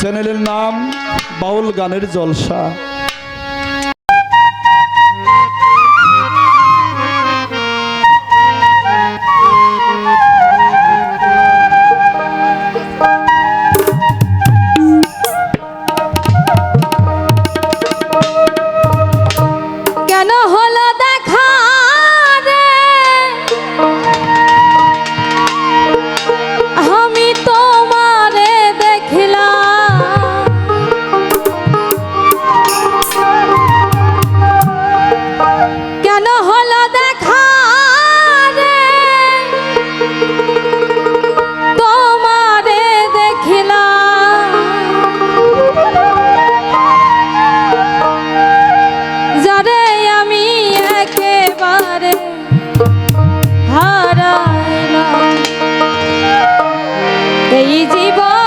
চ্যানেলের নাম বাউল গানের জলসা। এই জীবন